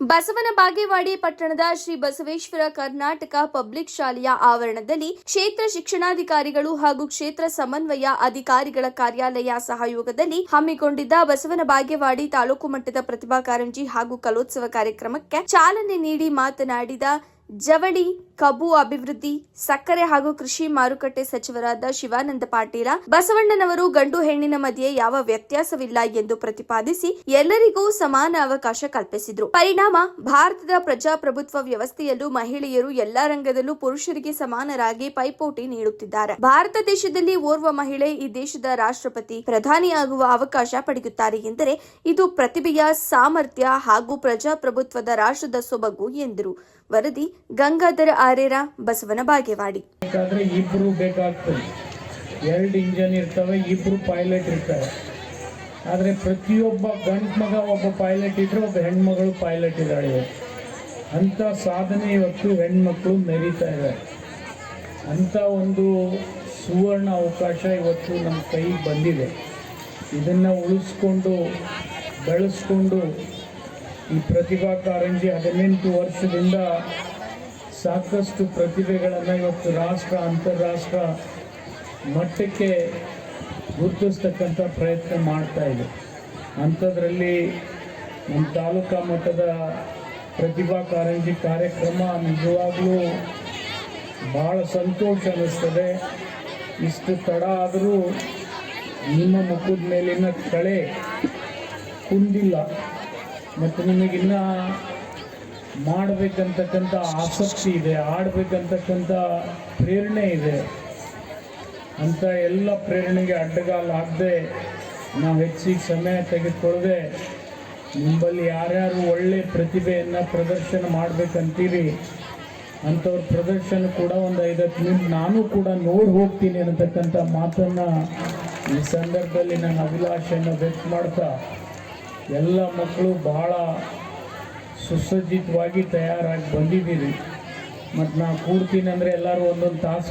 ಬಸವನ ಬಾಗೇವಾಡಿ ಪಟ್ಟಣದ ಶ್ರೀ ಬಸವೇಶ್ವರ ಕರ್ನಾಟಕ ಪಬ್ಲಿಕ್ ಶಾಲೆಯ ಆವರಣದಲ್ಲಿ ಕ್ಷೇತ್ರ ಶಿಕ್ಷಣಾಧಿಕಾರಿಗಳು ಹಾಗೂ ಕ್ಷೇತ್ರ ಸಮನ್ವಯ ಅಧಿಕಾರಿಗಳ ಕಾರ್ಯಾಲಯ ಸಹಯೋಗದಲ್ಲಿ ಹಮ್ಮಿಕೊಂಡಿದ್ದ ಬಸವನ ಬಾಗೇವಾಡಿ ತಾಲೂಕು ಮಟ್ಟದ ಪ್ರತಿಭಾ ಕಾರಂಜಿ ಹಾಗೂ ಕಲೋತ್ಸವ ಕಾರ್ಯಕ್ರಮಕ್ಕೆ ಚಾಲನೆ ನೀಡಿ ಮಾತನಾಡಿದ ಜವಳಿ ಕಬ್ಬು ಅಭಿವೃದ್ಧಿ, ಸಕ್ಕರೆ ಹಾಗೂ ಕೃಷಿ ಮಾರುಕಟ್ಟೆ ಸಚಿವರಾದ ಶಿವಾನಂದ ಪಾಟೀಲ, ಬಸವಣ್ಣನವರು ಗಂಡು ಹೆಣ್ಣಿನ ಮಧ್ಯೆ ಯಾವ ವ್ಯತ್ಯಾಸವಿಲ್ಲ ಎಂದು ಪ್ರತಿಪಾದಿಸಿ ಎಲ್ಲರಿಗೂ ಸಮಾನ ಅವಕಾಶ ಕಲ್ಪಿಸಿದ್ರು. ಪರಿಣಾಮ, ಭಾರತದ ಪ್ರಜಾಪ್ರಭುತ್ವ ವ್ಯವಸ್ಥೆಯಲ್ಲೂ ಮಹಿಳೆಯರು ಎಲ್ಲಾ ರಂಗದಲ್ಲೂ ಪುರುಷರಿಗೆ ಸಮಾನರಾಗಿ ಪೈಪೋಟಿ ನೀಡುತ್ತಿದ್ದಾರೆ. ಭಾರತ ದೇಶದಲ್ಲಿ ಓರ್ವ ಮಹಿಳೆ, ಈ ದೇಶದ ರಾಷ್ಟ್ರಪತಿ ಪ್ರಧಾನಿಯಾಗುವ ಅವಕಾಶ ಪಡೆಯುತ್ತಾರೆ ಎಂದರೆ ಇದು ಪ್ರತಿಭೆಯ, ಸಾಮರ್ಥ್ಯ ಹಾಗೂ ಪ್ರಜಾಪ್ರಭುತ್ವದ ರಾಷ್ಟ್ರದ ಸೊಬಗು ಎಂದರು. ವರದಿ ಗಂಗಾಧರ ಆರೇರ ಬಸವನ ಬಾಗೇವಾಡಿ. ಇಬ್ಬರು ಬೇಕಾಗ್ತದೆ. ಎರಡು ಇಂಜನ್ ಇರ್ತವೆ, ಇಬ್ರು ಪೈಲಟ್ ಇರ್ತಾರೆ. ಆದರೆ ಪ್ರತಿಯೊಬ್ಬ ಗಂಡು ಮಗ ಒಬ್ಬ ಪೈಲಟ್ ಇದ್ರೆ ಒಬ್ಬ ಹೆಣ್ಮಗಳು ಪೈಲಟ್ ಇದ್ದಾಳೆ. ಇವತ್ತು ಅಂಥ ಸಾಧನೆ ಇವತ್ತು ಹೆಣ್ಮಕ್ಳು ಮೆರೀತಾ ಇದ್ದಾರೆ ಅಂಥ ಒಂದು ಸುವರ್ಣ ಅವಕಾಶ ಇವತ್ತು ನಮ್ಮ ಕೈಗೆ ಬಂದಿದೆ. ಇದನ್ನು ಉಳಿಸ್ಕೊಂಡು, ಬೆಳೆಸ್ಕೊಂಡು ಈ ಪ್ರತಿಭಾ ಕಾರಂಜಿ ಹದಿನೆಂಟು ವರ್ಷದಿಂದ ಸಾಕಷ್ಟು ಪ್ರತಿಭೆಗಳನ್ನು ಇವತ್ತು ರಾಷ್ಟ್ರ, ಅಂತಾರಾಷ್ಟ್ರ ಮಟ್ಟಕ್ಕೆ ಗುರುತಿಸ್ತಕ್ಕಂಥ ಪ್ರಯತ್ನ ಮಾಡ್ತಾ ಇದೆ. ಅಂಥದ್ರಲ್ಲಿ ನಮ್ಮ ತಾಲೂಕಾ ಮಟ್ಟದ ಪ್ರತಿಭಾ ಕಾರಂಜಿ ಕಾರ್ಯಕ್ರಮ ನಿಜವಾಗ್ಲೂ ಭಾಳ ಸಂತೋಷ ಅನ್ನಿಸ್ತದೆ. ಇಷ್ಟು ತಡ ಆದರೂ ನಿಮ್ಮ ಮುಖದ ಮೇಲಿನ ಕಳೆ ಕುಂದಿಲ್ಲ. ಮತ್ತು ನಿಮಗಿನ್ನ ಮಾಡಬೇಕಂತಕ್ಕಂಥ ಆಸಕ್ತಿ ಇದೆ, ಆಡಬೇಕಂತಕ್ಕಂಥ ಪ್ರೇರಣೆ ಇದೆ. ಅಂತ ಎಲ್ಲ ಪ್ರೇರಣೆಗೆ ಅಡ್ಡಗಾಲಾಗದೆ ನಾವು ಹೆಚ್ಚಿಗೆ ಸಮಯ ತೆಗೆದುಕೊಳ್ಳದೆ ನಿಮ್ಮಲ್ಲಿ ಯಾರ್ಯಾರು ಒಳ್ಳೆ ಪ್ರತಿಭೆಯನ್ನು ಪ್ರದರ್ಶನ ಮಾಡಬೇಕಂತೀರಿ, ಅಂಥವ್ರ ಪ್ರದರ್ಶನ ಕೂಡ ಒಂದು ಐದತ್ತು ನಿಮಿಷ ನಾನು ಕೂಡ ನೋಡಿ ಹೋಗ್ತೀನಿ ಅನ್ನತಕ್ಕಂಥ ಮಾತನ್ನು ಈ ಸಂದರ್ಭದಲ್ಲಿ ನನ್ನ ಅಭಿಲಾಷೆಯನ್ನು ವ್ಯಕ್ತ ಮಾಡ್ತಾ ಎಲ್ಲ ಮಕ್ಕಳು ಬಹಳ ಸುಸಜ್ಜಿತವಾಗಿ ತಯಾರಾಗಿ ಬಂದಿದ್ದೀರಿ ಮತ್ತು ನಾವು ಕೂಡ್ತೀನಿ ಅಂದರೆ ಎಲ್ಲರೂ ಒಂದೊಂದು ತಾಸು